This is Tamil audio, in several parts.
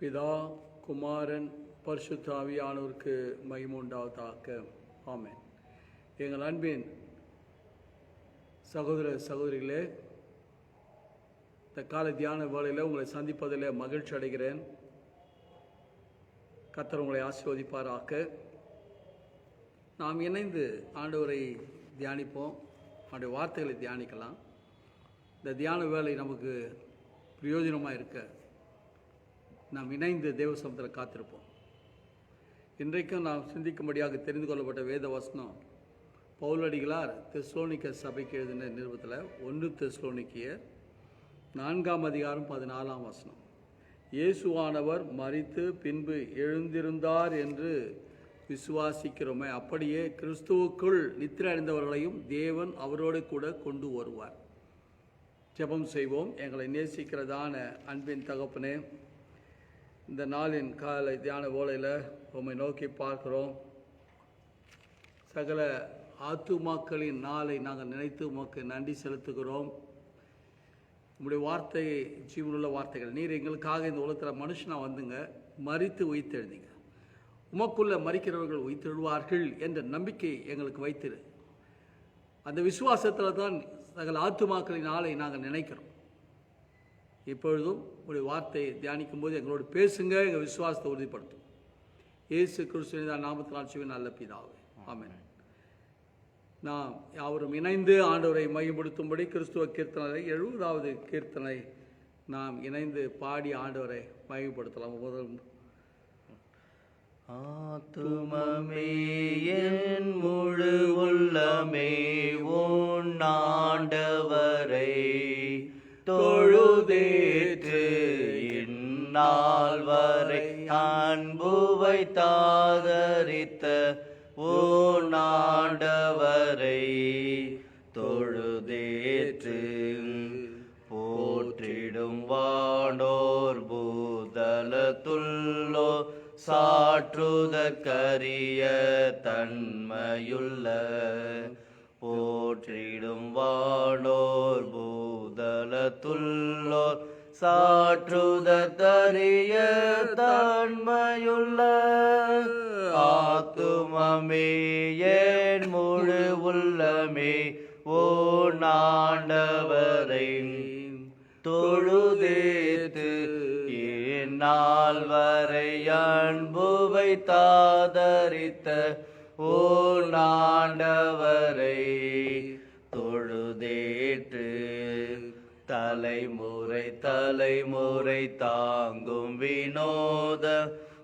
பிதா குமாரன் பரிசுத்தாவியானோருக்கு மகிமுண்டாவதாக ஆமேன். எங்கள் அன்பின் சகோதர சகோதரிகளே இந்த கால தியான வேளையில் உங்களை சந்திப்பதில் மகிழ்ச்சி அடைகிறேன். கத்தர் உங்களை ஆசீர்வதிப்பாராக. நாம் இணைந்து ஆண்டவரை தியானிப்போம். அவருடைய வார்த்தைகளை தியானிக்கலாம். இந்த தியான வேலை நமக்கு பிரயோஜனமாக இருக்க நாம் இணைந்து தேவசமத்தில் காத்திருப்போம். இன்றைக்கும் நாம் சிந்திக்கும்படியாக தெரிந்து கொள்ளப்பட்ட வேத வசனம் பவுலடிகளார் தெஸ்லோனிக்க சபைக்கு எழுதின நிறுவத்தில் ஒன்று தெஸ்லோனிக்கியர் நான்காம் அதிகாரம் பதினாலாம் வசனம். இயேசுவானவர் மறித்து பின்பு எழுந்திருந்தார் என்று விசுவாசிக்கிறோமே அப்படியே கிறிஸ்துவுக்குள் நித்திரை அடைந்தவர்களையும் தேவன் அவரோடு கூட கொண்டு வருவார். ஜெபம் செய்வோம். எங்களை நேசிக்கிறதான அன்பின் தகப்பனே இந்த நாளின் காலை தியான ஓலையில் உம்மை நோக்கி பார்க்குறோம். சகல ஆத்துமாக்களின் நாளை நாங்கள் நினைத்து உமக்கு நன்றி செலுத்துகிறோம். உங்களுடைய வார்த்தை ஜீவனுள்ள வார்த்தைகள். நீர் எங்களுக்காக இந்த உலகத்தில் மனுஷனாக வந்துங்க மறித்து உயிர்த்தெழுந்தீங்க. உமக்குள்ளே மறிக்கிறவர்கள் உயிர்த்தெழுவார்கள் என்ற நம்பிக்கை எங்களுக்கு வைத்திரு. அந்த விசுவாசத்தில் தான் சகல ஆத்துமாக்களின் நாளை நாங்கள் நினைக்கிறோம். இப்பொழுதும் உடைய வார்த்தையை தியானிக்கும் போது எங்களோடு பேசுங்க எங்கள் விசுவாசத்தை உறுதிப்படுத்தும். இயேசு கிறிஸ்துவின் நாமத்தினால் சிவன் நல்ல பிதாவே. ஆமேன். நாம் யாவரும் இணைந்து ஆண்டவரை மையப்படுத்தும்படி கிறிஸ்துவ கீர்த்தனை எழுபதாவது கீர்த்தனை நாம் இணைந்து பாடி ஆண்டவரை மையப்படுத்தலாம் முதல் ஆத்துமமே என் முழு உள்ளமே உன்னாண்டவரை தொழுதேற்று இந்நாள் வரை அன்புவை தாதரித்த உன்னாண்டவரை தொழுதேற்று போற்றிடும் வானோர் பூதலத்துள்ளோ சாற்றுதற்கரிய தன்மையுள்ள போற்றிடும் வானோர் பூதலத்துள்ளோர் சாற்றுதறிய தன்மையுள்ள ஆத்துமமே ஏன் முழு உள்ளமே? ஓ நாண்டவரை தொழுதேத்து நாள் வரை அன்புவை தாதரித்த? ஓ நாண்டவரை தலைமுறை தலைமுறை தாங்கும் வினோத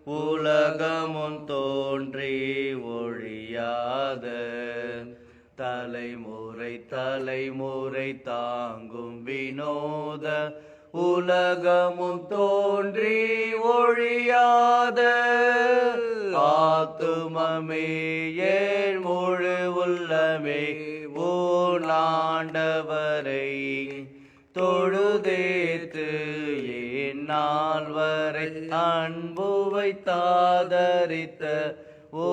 உலகமும் தோன்றி ஒழியாத. தலைமுறை தலைமுறை தாங்கும் வினோத உலகமும் தோன்றி ஒழியாத. ஆத்துமமே ஏன் முழு உள்ளமே ஓ நாண்டவரை தொழுதேத்து ஏன் நாள் வரை அன்பு வைத்தாதரித்த ஓ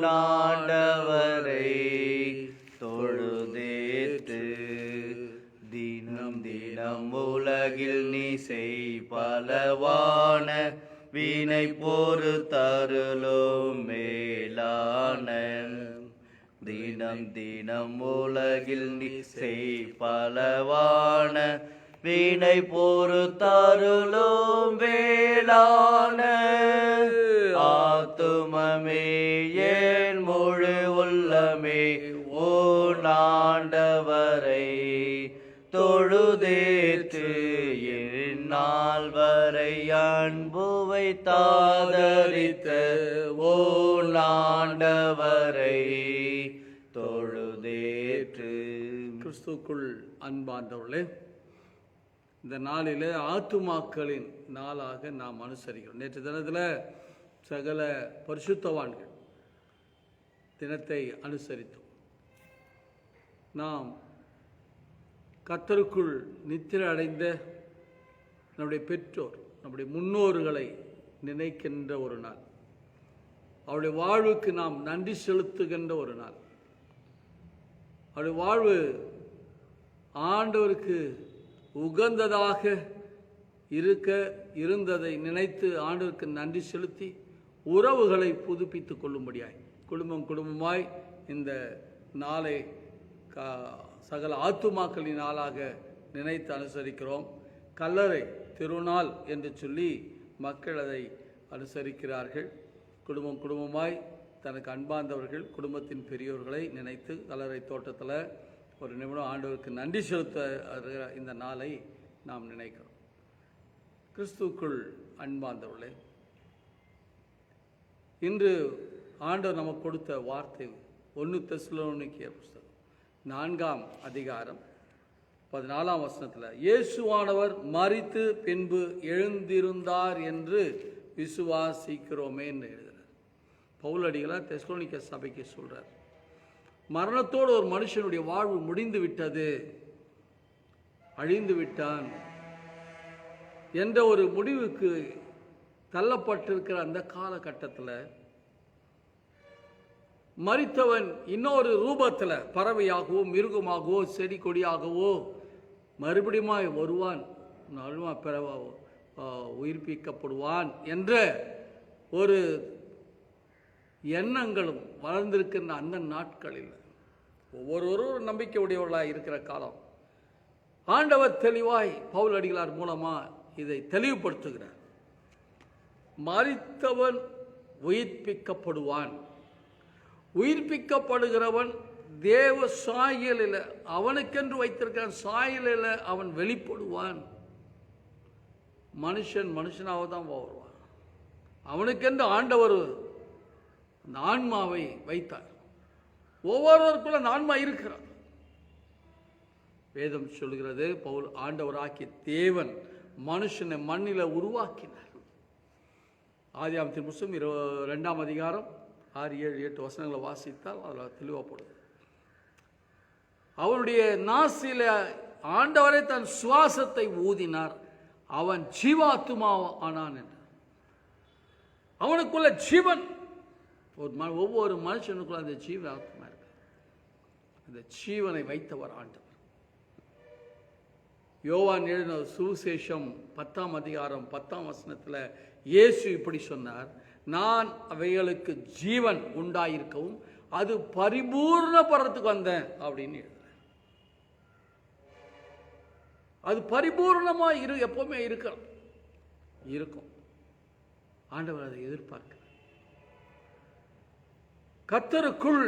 நாண்டவரை தொழுதேத்து தினம் தினம் உலகில் நீ செய் பலவான வீணை போரு தருளும் மேலான தினம் தினம் உலகில் நீ செய் பலவான வீணை பொறு வேளான ஆத்துமமே ஏன் முழு உள்ளமே? ஓ நாண்டவரை தொழுதேற்று நாள் வரை அன்புவை தாதரித்த ஓ நாண்டவரை கிறிஸ்துக்குள் அன்பார்ந்தவர்களே இந்த நாளில் ஆத்துமாக்களின் நாளாக நாம் அனுசரிக்கிறோம். நேற்று தினத்தில் சகல பரிசுத்தவான்கள் தினத்தை அனுசரித்தோம். நாம் கத்தருக்குள் நித்திர அடைந்த நம்முடைய பெற்றோர் நம்முடைய முன்னோர்களை நினைக்கின்ற ஒரு நாள். அவருடைய வாழ்வுக்கு நாம் நன்றி செலுத்துகின்ற ஒரு நாள். அவருடைய வாழ்வு ஆண்டவருக்கு உகந்ததாக இருக்க இருந்ததை நினைத்து ஆண்டவருக்கு நன்றி செலுத்தி உறவுகளை புதுப்பித்துக் கொள்ளும்படியாய். குடும்பம் குடும்பமாய் இந்த நாளை கா சகல ஆத்துமாக்களின் நாளாக நினைத்து அனுசரிக்கிறோம். கல்லறை திருநாள் என்று சொல்லி மக்கள் அதை அனுசரிக்கிறார்கள். குடும்பம் குடும்பமாய் தனக்கு அன்பார்ந்தவர்கள் குடும்பத்தின் பெரியோர்களை நினைத்து கல்லறை தோட்டத்தில் ஒரு நிமிடம் ஆண்டவருக்கு நன்றி செலுத்த இந்த நாளை நாம் நினைக்கிறோம். கிறிஸ்துவுக்குள் அன்பார்ந்தவர்களே இன்று ஆண்டவர் நமக்கு கொடுத்த வார்த்தை ஒன்று தெஸ்லோனிக்கிய புஸ்தகம் நான்காம் அதிகாரம் பதினாலாம் வசனத்தில் இயேசுவானவர் மறித்து பின்பு எழுந்திருந்தார் என்று விசுவாசிக்கிறோமே என்று எழுதுகிறார் பவுலடிகளாக தெஸ்லோனிக்க சபைக்கு சொல்கிறார் மரணத்தோடு ஒரு மனுஷனுடைய வாழ்வு முடிந்து விட்டது அழிந்து விட்டான் என்ற ஒரு முடிவுக்கு தள்ளப்பட்டிருக்கிற அந்த காலகட்டத்தில் மறித்தவன் இன்னொரு ரூபத்தில் பறவையாகவோ மிருகமாகவோ செடி கொடியாகவோ மறுபடியுமாய் வருவான். நழுவா பிற உயிர்ப்பிக்கப்படுவான் என்ற ஒரு எண்ணங்களும் வளர்ந்திருக்கின்ற அந்த நாட்களில். ஒவ்வொருவரும் நம்பிக்கை உடையவர்களாக இருக்கிற காலம். ஆண்டவர் தெளிவாய் பவுல் அடிகளார் மூலமா இதை தெளிவுபடுத்துகிறார். மறித்தவன் உயிர்ப்பிக்கப்படுவான். உயிர்ப்பிக்கப்படுகிறவன் தேவ சாயலில் அவனுக்கென்று வைத்திருக்கிற சாயலில் அவன் வெளிப்படுவான். மனுஷன் மனுஷனாக தான் வருவான் அவனுக்கென்று ஆண்டவர் அந்த ஆன்மாவை வைத்தார். ஒவ்வொருவருக்குள்ள நான்மா இருக்கிறார் வேதம் சொல்கிறது பவுல் ஆண்டவராக்கிய தேவன் மனுஷனை மண்ணில உருவாக்கினார். ஆதியாமத்தின் புஸ்தகம் இரு ரெண்டாம் அதிகாரம் ஆறு ஏழு எட்டு வசனங்களை வாசித்தால் அதில் தெளிவாகப்படுது அவனுடைய நாசில ஆண்டவரை தன் சுவாசத்தை ஊதினார். அவன் ஜீவாத்துமா ஆனான் என்றார் அவனுக்குள்ள ஜீவன் ஒரு ம ஒவ்வொரு மனுஷனுக்குள்ள அந்த ஜீவ ஆத்மா இருக்கு. அந்த ஜீவனை வைத்தவர் ஆண்டவர். யோவான் எழுதின சுவிசேஷம் பத்தாம் அதிகாரம் பத்தாம் வசனத்தில் இயேசு இப்படி சொன்னார் நான் அவைகளுக்கு ஜீவன் உண்டாயிருக்கவும் அது பரிபூர்ணப்படுறதுக்கு வந்தேன் அப்படின்னு எழுதுறார். அது பரிபூர்ணமாக இரு எப்போவுமே இருக்கணும் இருக்கும். ஆண்டவர் அதை எதிர்பார்க்க கத்தருக்குள்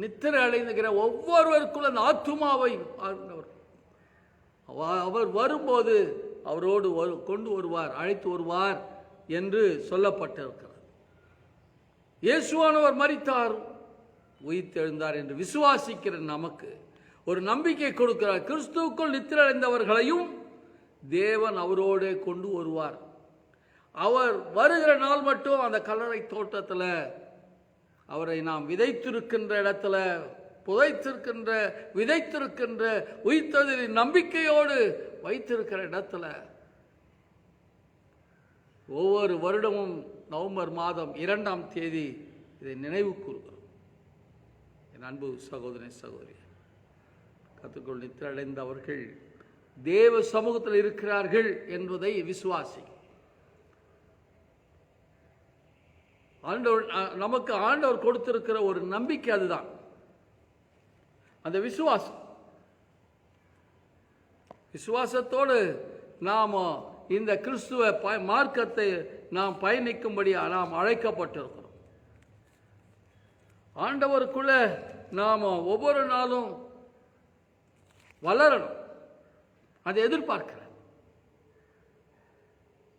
நித்திரை அடைந்துகிற ஒவ்வொருவருக்குள்ள அந்த ஆத்துமாவை அவர் வரும்போது அவரோடு வரு கொண்டு வருவார் அழைத்து வருவார் என்று சொல்லப்பட்டிருக்கிறது. இயேசுவானவர் மறித்தார் உயிர்த்தெழுந்தார் என்று விசுவாசிக்கிற நமக்கு ஒரு நம்பிக்கை கொடுக்கிறார். கிறிஸ்துவுக்குள் நித்திரடைந்தவர்களையும் தேவன் அவரோடு கொண்டு வருவார். அவர் வருகிற நாள் மட்டும் அந்த கல்லறை தோட்டத்தில் அவரை நாம் விதைத்திருக்கின்ற இடத்துல புதைத்திருக்கின்ற விதைத்திருக்கின்ற உயிர்த்ததில் நம்பிக்கையோடு வைத்திருக்கிற இடத்துல ஒவ்வொரு வருடமும் நவம்பர் மாதம் இரண்டாம் தேதி இதை நினைவு கூறுகிறோம். என் அன்பு சகோதரி சகோதரி கற்றுக்கொள் நித்திரடைந்தவர்கள் தேவ சமூகத்தில் இருக்கிறார்கள் என்பதை விசுவாசி ஆண்டவர் நமக்கு ஆண்டவர் கொடுத்திருக்கிற ஒரு நம்பிக்கை அதுதான். அந்த விசுவாசம். விசுவாசத்தோடு நாம் இந்த கிறிஸ்துவ ப மார்க்கத்தை நாம் பயணிக்கும்படி நாம் அழைக்கப்பட்டிருக்கிறோம். ஆண்டவருக்குள்ள நாம் ஒவ்வொரு நாளும் வளரணும். அதை எதிர்பார்க்கிறேன்.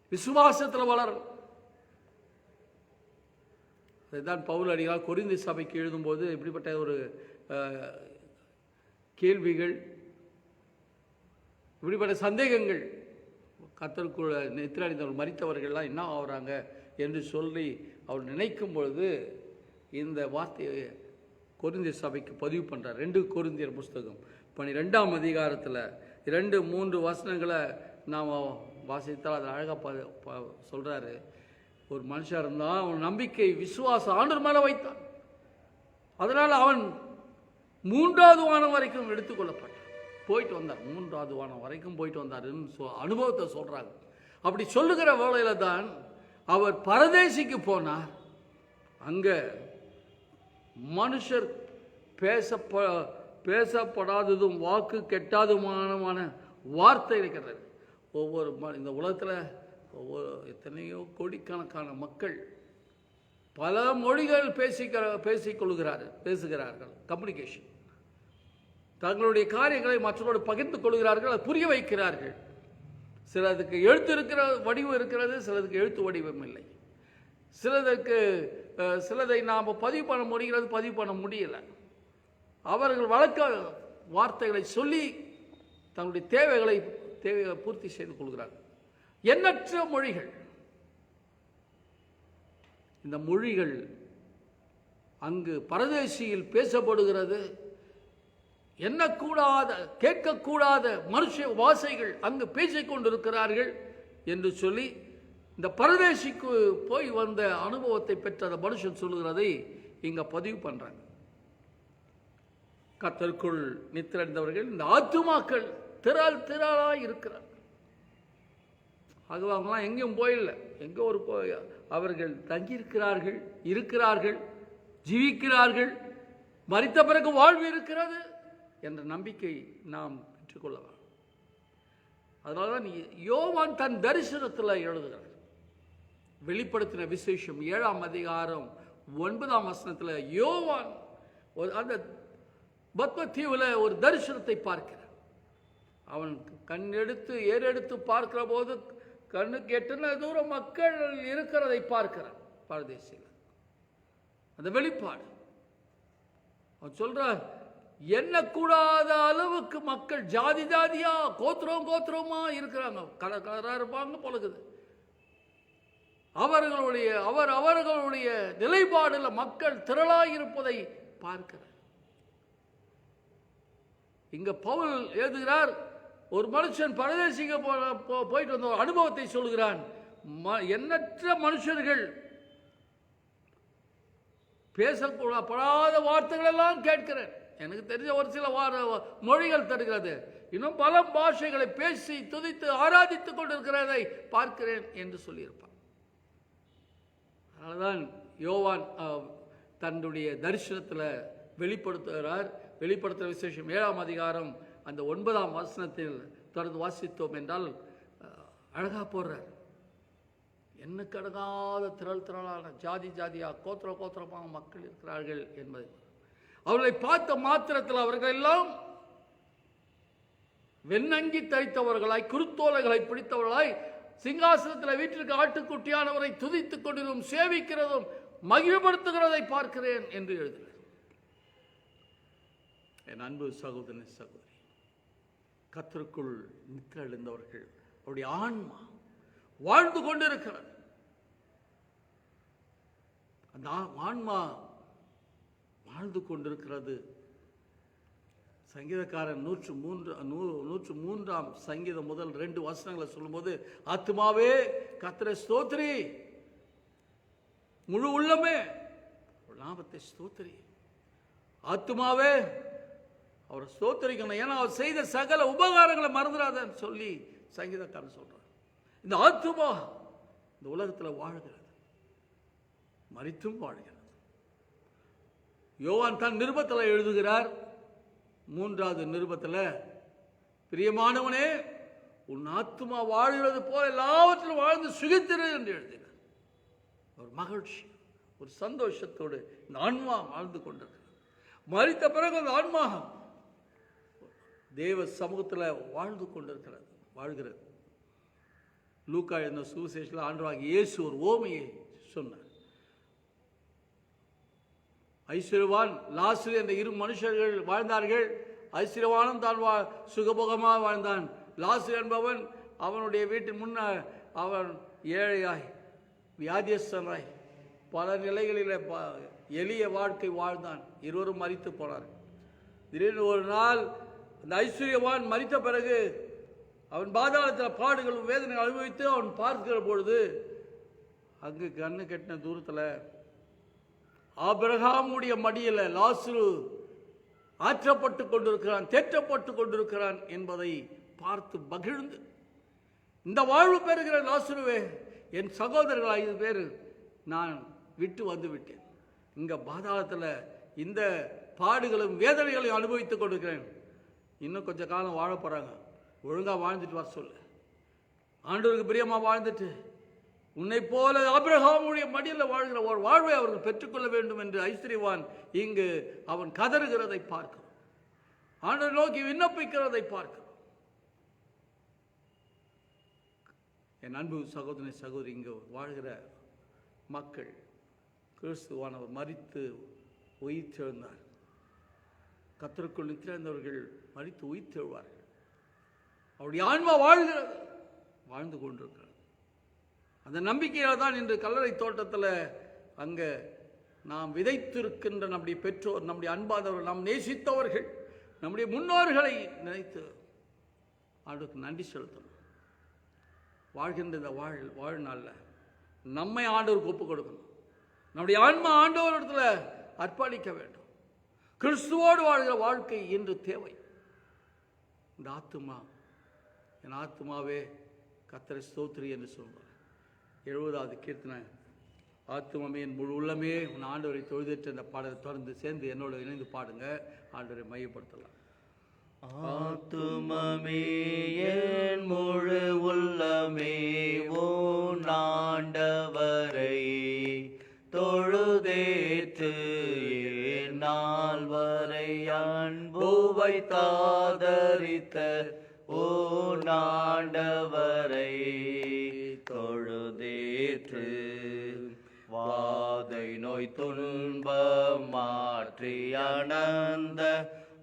விசுவாசத்தில் வளரணும். அதுதான் பவுல் அடிகளார் கொரிந்தி சபைக்கு எழுதும்போது இப்படிப்பட்ட ஒரு கேள்விகள் இப்படிப்பட்ட சந்தேகங்கள் கத்தருக்குள்ள நித்திரடைந்தவர் மறித்தவர்கள்லாம் என்ன ஆகுறாங்க என்று சொல்லி அவர் நினைக்கும் பொழுது இந்த வார்த்தையை கொருந்திய சபைக்கு பதிவு பண்ணுறார் ரெண்டு கொருந்தியர் புஸ்தகம் பன்னிரெண்டாம் அதிகாரத்தில் இரண்டு மூன்று வசனங்களை நாம் வாசித்தால் அதை அழகாக ப சொல்கிறாரு ஒரு மனுஷன் இருந்தால் அவன் நம்பிக்கை விசுவாசம் ஆண்டு மேலே வைத்தான். அதனால் அவன் மூன்றாவது வானம் வரைக்கும் எடுத்துக்கொள்ளப்பட்டான் போயிட்டு வந்தார். மூன்றாவது வானம் வரைக்கும் போயிட்டு வந்தாருன்னு சொ அனுபவத்தை சொல்கிறாங்க அப்படி சொல்லுகிற வேலையில் தான் அவர் பரதேசிக்கு போனார். அங்கே மனுஷர் பேசப்ப பேசப்படாததும் வாக்கு கெட்டாதுமானமான வார்த்தை இருக்கிறது. ஒவ்வொரு ம- இந்த உலகத்தில் ஒவ்வொரு எத்தனையோ கோடிக்கணக்கான மக்கள் பல மொழிகள் பேசிக்கிற பேசிக்கொள்கிறார்கள் பேசுகிறார்கள் கம்யூனிகேஷன் தங்களுடைய காரியங்களை மற்றவரோடு பகிர்ந்து கொள்கிறார்கள் அதை புரிய வைக்கிறார்கள். சிலதுக்கு எழுத்து இருக்கிற வடிவம் இருக்கிறது சிலதுக்கு எழுத்து வடிவம் இல்லை. சிலதற்கு சிலதை நாம் பதிவு பண்ண முடிகிறது பதிவு பண்ண முடியலை. அவர்கள் வழக்க வார்த்தைகளை சொல்லி தங்களுடைய தேவைகளை தேவைகளை பூர்த்தி செய்து கொள்கிறார்கள். எண்ணற்ற மொழிகள். இந்த மொழிகள் அங்கு பரதேசியில் பேசப்படுகிறது. எண்ணக்கூடாத கேட்கக்கூடாத மனுஷ வாசைகள் அங்கு பேசிக்கொண்டிருக்கிறார்கள் என்று சொல்லி இந்த பரதேசிக்கு போய் வந்த அனுபவத்தை பெற்ற அந்த மனுஷன் சொல்லுகிறதை இங்கே பதிவு பண்ணுறாங்க கத்தருக்குள் நித்திரடைந்தவர்கள் இந்த ஆத்துமாக்கள் திரள் திரளாக இருக்கிறார். ஆகவே அவங்களாம் எங்கேயும் போயில்லை. எங்கே ஒரு கோ- அவர்கள் தங்கியிருக்கிறார்கள் இருக்கிறார்கள் ஜீவிக்கிறார்கள் மறித்த பிறகு வாழ்வு இருக்கிறது என்ற நம்பிக்கை நாம் பெற்றுக்கொள்ளலாம் அதனால தான் யோவான் தன் தரிசனத்தில் எழுதுகிறார். வெளிப்படுத்தின விசேஷம் ஏழாம் அதிகாரம் ஒன்பதாம் வசனத்தில் யோவான் ஒரு அந்த பத்ம தீவில் ஒரு தரிசனத்தை பார்க்கிறார். அவன் கண் எடுத்து ஏறெடுத்து பார்க்கிற போது கண்ணுக்கு எட்டுன தூரம் மக்கள் இருக்கிறதை பார்க்கிறான் பரதேசியில். அந்த வெளிப்பாடு. அவன் சொல்றான் எண்ணக்கூடாத அளவுக்கு மக்கள் ஜாதி ஜாதியா கோத்திரம் கோத்திரமா இருக்கிறாங்க. கலர் கலராக இருப்பாங்க பழகுது அவர்களுடைய அவர் அவர்களுடைய நிலைப்பாடில் மக்கள் திரளாக இருப்பதை பார்க்கிறார். இங்க பவுல் எழுதுகிறார் ஒரு மனுஷன் பரதேசிக்க போ போயிட்டு வந்த ஒரு அனுபவத்தை சொல்கிறான் ம- எண்ணற்ற மனுஷர்கள் பேசப்படாத வார்த்தைகளெல்லாம் கேட்கிறேன். எனக்கு தெரிஞ்ச ஒரு சில வார மொழிகள் தருகிறது. இன்னும் பல பாஷைகளை பேசி துதித்து ஆராதித்துக் கொண்டிருக்கிறதை பார்க்கிறேன் என்று சொல்லியிருப்பான். அதனால்தான் யோவான் தன்னுடைய தரிசனத்தில் வெளிப்படுத்துகிறார். வெளிப்படுத்துகிற விசேஷம் ஏழாம் அதிகாரம் அந்த ஒன்பதாம் வசனத்தில் தொடர்ந்து வாசித்தோம் என்றால் அழகாக அழகா போடுறார். எண்ணுக்கு அடங்காத திரள் திரளான ஜாதி ஜாதியாக கோத்திர கோத்திரமாக மக்கள் இருக்கிறார்கள் என்பதை. அவர்களை பார்த்த மாத்திரத்தில் அவர்கள் எல்லாம் வெண்ணங்கி தரித்தவர்களாய் குருத்தோலைகளை பிடித்தவர்களாய் சிங்காசனத்தில் வீட்டிற்கு ஆட்டுக்குட்டியானவரை துதித்துக் கொண்டதும் சேவிக்கிறதும் மகிழ்படுத்துகிறதை பார்க்கிறேன் என்று எழுதுகிறார் என் அன்பு சகோதரன் சகோதரி கத்தருக்குள் நித்திர எழுந்தவர்கள் அவருடைய ஆன்மா வாழ்ந்து கொண்டிருக்கிறது. அந்த ஆன்மா வாழ்ந்து கொண்டிருக்கிறது. சங்கீதக்காரன் நூற்று மூன்று நூ நூற்று மூன்றாம் சங்கீதம் முதல் ரெண்டு வசனங்களை சொல்லும்போது ஆத்மாவே கத்திர ஸ்தோத்ரி முழு உள்ளமே. நாமத்தை ஸ்தோத்ரி ஆத்மாவே அவரை ஸ்தோத்தரிக்கணும். ஏன்னா அவர் செய்த சகல உபகாரங்களை மறந்துடாதன்னு சொல்லி சங்கீதக்காரன் சொல்கிறார் இந்த ஆத்மா இந்த உலகத்தில் வாழ்கிறது. மறித்தும் வாழ்கிறது. யோவான் தான் நிருபத்தில் எழுதுகிறார். மூன்றாவது நிருபத்தில் பிரியமானவனே உன் ஆத்மா வாழ்கிறது போல எல்லாவற்றிலும் வாழ்ந்து சுகித்திரு என்று எழுதினார். ஒரு மகிழ்ச்சி ஒரு சந்தோஷத்தோடு இந்த ஆன்மா வாழ்ந்து கொண்டிருக்கிறது. மறித்த பிறகு அந்த ஆன்மாகம் தேவ சமூகத்தில் வாழ்ந்து கொண்டிருக்கிறது வாழ்கிறது. லூக்கா எழுந்த சுவிசேஷத்தில் ஆண்டவாக இயேசு ஒரு ஓமையை சொன்னார். ஐஸ்வர்யவான் லாசு என்ற இரு மனுஷர்கள் வாழ்ந்தார்கள். ஐஸ்வர்யவானும் தான் வா சுகபோகமாக வாழ்ந்தான். லாசு என்பவன் அவனுடைய வீட்டின் முன்ன அவன் ஏழையாய் வியாதியஸ்தனாய் பல நிலைகளில் ப- எளிய வாழ்க்கை வாழ்ந்தான். இருவரும் மறித்து போனார்கள். திடீர்னு ஒரு நாள் அந்த ஐஸ்வர்யவான் மறித்த பிறகு அவன் பாதாளத்தில் பாடுகள் வேதனை அனுபவித்து அவன் பார்க்கிற பொழுது அங்கு கண்ணு கெட்டின தூரத்தில் ஆபிரகாமுடைய மடியில் லாசுரு ஆற்றப்பட்டு கொண்டிருக்கிறான் தேற்றப்பட்டு கொண்டிருக்கிறான் என்பதை பார்த்து மகிழ்ந்து இந்த வாழ்வு பெறுகிற லாசுருவே என் சகோதரர்கள் ஐந்து பேர் நான் விட்டு வந்து விட்டேன். இங்கே பாதாளத்தில் இந்த பாடுகளும் வேதனைகளையும் அனுபவித்துக் கொண்டிருக்கிறேன். இன்னும் கொஞ்சம் காலம் வாழ போகிறாங்க ஒழுங்காக வாழ்ந்துட்டு வர சொல்லு. ஆண்டவருக்கு பிரியமா வாழ்ந்துட்டு உன்னை போல ஆபிரகாமுடைய மடியில் வாழ்கிற ஒரு வாழ்வை அவர்கள் பெற்றுக்கொள்ள வேண்டும் என்று ஐஸ்வரிவான் இங்கு அவன் கதறுகிறதை பார்க்கிறோம் ஆண்டவர் நோக்கி விண்ணப்பிக்கிறதை பார்க்கிறோம் என் அன்பு சகோதரி சகோதரி இங்கு வாழ்கிற மக்கள் கிறிஸ்துவானவர் மரித்து உயிர்த்தெழுந்தார் கத்தருக்குள் நித்திருந்தவர்கள் மறித்து உயிர்த்தெழுவார்கள் அவருடைய ஆன்மா வாழ்கிறது வாழ்ந்து கொண்டிருக்கிறது. அந்த நம்பிக்கையால் தான் இன்று கல்லறை தோட்டத்தில் அங்கே நாம் விதைத்திருக்கின்ற நம்முடைய பெற்றோர் நம்முடைய அன்பாதவர்கள் நாம் நேசித்தவர்கள் நம்முடைய முன்னோர்களை நினைத்து அவருக்கு நன்றி செலுத்தணும். வாழ்கின்ற இந்த வாழ் வாழ்நாளில் நம்மை ஆண்டவருக்கு ஒப்புக் கொடுக்கணும். நம்முடைய ஆன்மா ஆண்டவரிடத்துல அர்ப்பணிக்க வேண்டும். கிறிஸ்துவோடு வாழ்கிற வாழ்க்கை இன்று தேவை. இந்த ஆத்துமா என் ஆத்துமாவே கத்தரை ஸ்தோத்ரி என்று சொல்வார். எழுபதாவது கீர்த்தனை ஆத்துமமே என் முழு உள்ளமே உன் ஆண்டவரை தொழுதற்ற அந்த பாடலை தொடர்ந்து சேர்ந்து என்னோட இணைந்து பாடுங்க. ஆண்டவரை மையப்படுத்தலாம். ஆத்துமமே என் முழு உள்ளமே ஓ நாண்டவரை தொழுதேற்று நாள் வரை அன்புவை தாதரித்த ஓ நாண்டவரை தொழுதேற்று. வாதை நோய் துன்பம் மாற்றி அனந்த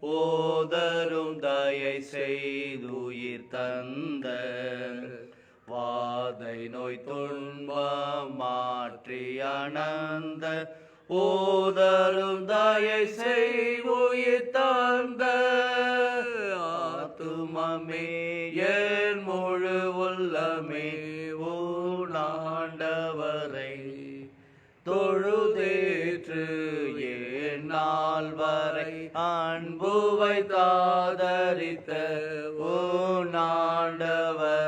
ஓதரும் தயை செய்துயிர் தந்த. வாதை நோய் துன்பம் மாற்றி அனந்த ஓதரும் தாயை செய்துயிர் தந்த ஆத்துமமே என் முழு உள்ளமே ஓ நாண்டவரை தொழுதேற்று ஏன் நாள் வரை அன்புவை தாதரித்த ஓ நாண்டவரை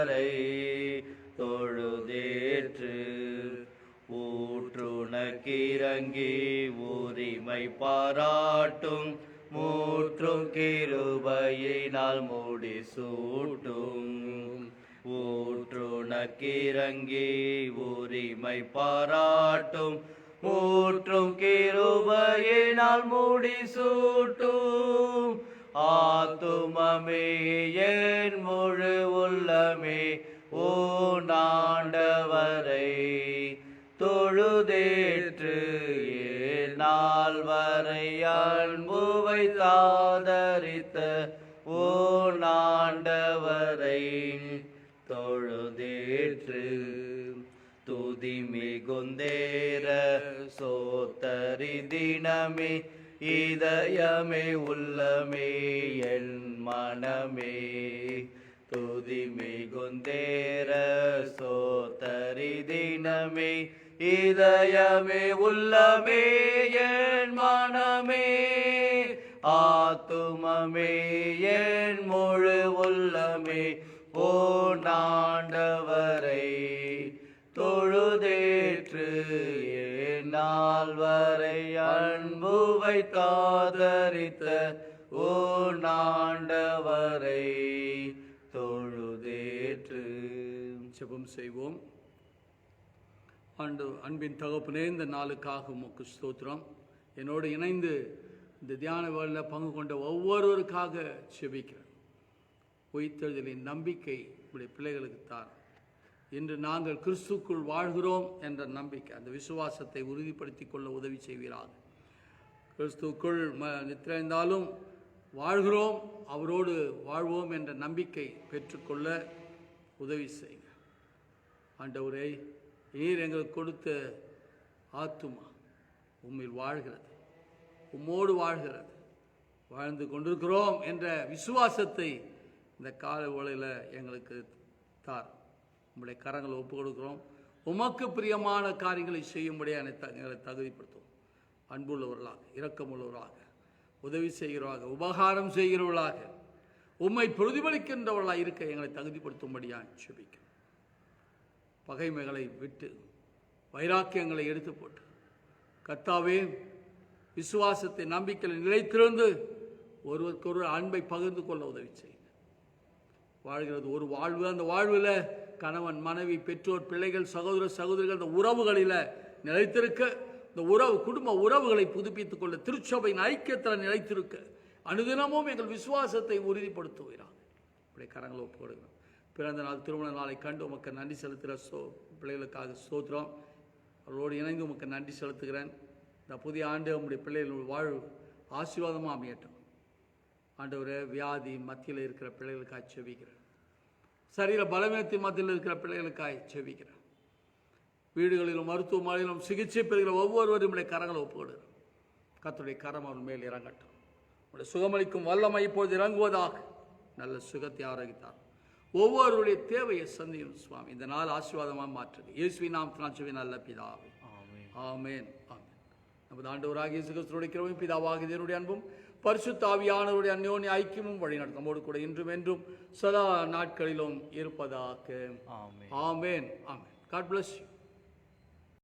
பாராட்டும் மூற்றும் கிருபையினால் மூடி சூட்டும். ஊற்றுணக்கிறங்கி உரிமை பாராட்டும் மூற்றும் கிருபையினால் மூடி சூட்டும். ஆத்துமமே என் முழு உள்ளமே ஓ நாண்டவரை தொழுதேற்று நாள் வரை அன்புவை தாதரித்த ஓ நாண்டவரை தொழுதேற்று. துதி மிகுந்தேர சோத்தரி தினமே இதயமே உள்ளமே என் மனமே. துதி மிகுந்தேர சோத்தரி தினமே இதயமே உள்ளமே என் மனமே ஆத்துமமே என் முழு உள்ளமே ஓ நாண்டவரை தொழுதேற்று நாள் வரை அன்பு வைத்தாதரித்த ஓ நாண்டவரை தொழுதேற்று. செபம் செய்வோம். ஆண்டு அன்பின் தகப்பனே இந்த நாளுக்காக உமக்கு ஸ்தோத்திரம். என்னோடு இணைந்து இந்த தியான வேலையில் பங்கு கொண்ட ஒவ்வொருவருக்காக செபிக்கிறேன். உயிர்த்தெழுதலின் நம்பிக்கை உடைய பிள்ளைகளுக்கு தான் இன்று நாங்கள் கிறிஸ்துக்குள் வாழ்கிறோம் என்ற நம்பிக்கை அந்த விசுவாசத்தை உறுதிப்படுத்தி கொள்ள உதவி செய்வீராக. கிறிஸ்துக்குள் ம நித்திரைந்தாலும் வாழ்கிறோம் அவரோடு வாழ்வோம் என்ற நம்பிக்கை பெற்றுக்கொள்ள உதவி செய்யுங்க. ஆண்டவரே நீர் எங்களுக்கு கொடுத்த ஆத்துமா உம்மில் வாழ்கிறது. உம்மோடு வாழ்கிறது. வாழ்ந்து கொண்டிருக்கிறோம் என்ற விசுவாசத்தை இந்த கால வேளையில் எங்களுக்கு தார். உங்களுடைய கரங்களை ஒப்புக் கொடுக்கிறோம். உமக்கு பிரியமான காரியங்களை செய்யும்படியாக த- எங்களை தகுதிப்படுத்தும் அன்புள்ளவர்களாக இரக்கமுள்ளவர்களாக உதவி செய்கிறவர்களாக உபகாரம் செய்கிறவர்களாக உம்மை பிரதிபலிக்கின்றவர்களாக இருக்க எங்களை தகுதிப்படுத்தும்படியாக செபிக்கிறோம் பகைமைகளை விட்டு வைராக்கியங்களை எடுத்து போட்டு கத்தாவே விசுவாசத்தை நம்பிக்கையில் நிலைத்திருந்து ஒருவருக்கொருவர் அன்பை பகிர்ந்து கொள்ள உதவி செய்யுங்க. வாழ்கிறது ஒரு வாழ்வு. அந்த வாழ்வில் கணவன் மனைவி பெற்றோர் பிள்ளைகள் சகோதர சகோதரிகள் அந்த உறவுகளில் நிலைத்திருக்க இந்த உறவு குடும்ப உறவுகளை புதுப்பித்துக் கொள்ள திருச்சபையின் ஐக்கியத்தில் நிலைத்திருக்க அனுதினமும் எங்கள் விசுவாசத்தை உறுதிப்படுத்துகிறார். இப்படி கரங்களை ஒப்புக்கொடுங்க பிறந்த நாள் திருமண நாளை கண்டு உமக்கு நன்றி செலுத்துகிற சோ பிள்ளைகளுக்காக சோத்திரம் அவர்களோடு இணைந்து உமக்கு நன்றி செலுத்துகிறேன். இந்த புதிய ஆண்டு உங்களுடைய பிள்ளைகள் வாழ்வு ஆசீர்வாதமாக அமையட்டும். ஆண்டவர் வியாதி மத்தியில் இருக்கிற பிள்ளைகளுக்காக செவிக்கிறேன் சரீர பலவீனத்தின் மத்தியில் இருக்கிற பிள்ளைகளுக்காக செவிக்கிறேன் வீடுகளிலும் மருத்துவமனையிலும் சிகிச்சை பெறுகிற ஒவ்வொருவரும் உடைய கரங்களை ஒப்புக்கொடுகிறோம் கர்த்தருடைய கரம் அவன் மேல் இறங்கட்டும். உடைய சுகமளிக்கும் வல்லமை இப்பொழுது இறங்குவதாக நல்ல சுகத்தை ஆரோக்கித்தார் ஒவ்வொருவருடைய தேவையை சந்தியும் சுவாமி இந்த நாள் ஆசீர்வாதமாக மாற்றுங்க இயேசுவின் நாம் திராட்சவி நல்ல பிதாவே. ஆமென். ஆமென். நமது ஆண்டவராகிய இயேசு கிறிஸ்துவுடைய கிருபையும் பிதாவாகிய தேவனுடைய அன்பும் பரிசுத்த ஆவியானவருடைய அந்யோன்ய ஐக்கியமும் வழிநடத்தும் நம்மோடு கூட இன்றும் என்றும் சதா நாட்களிலும் இருப்பதாக. Amen. Amen. Amen. God bless you.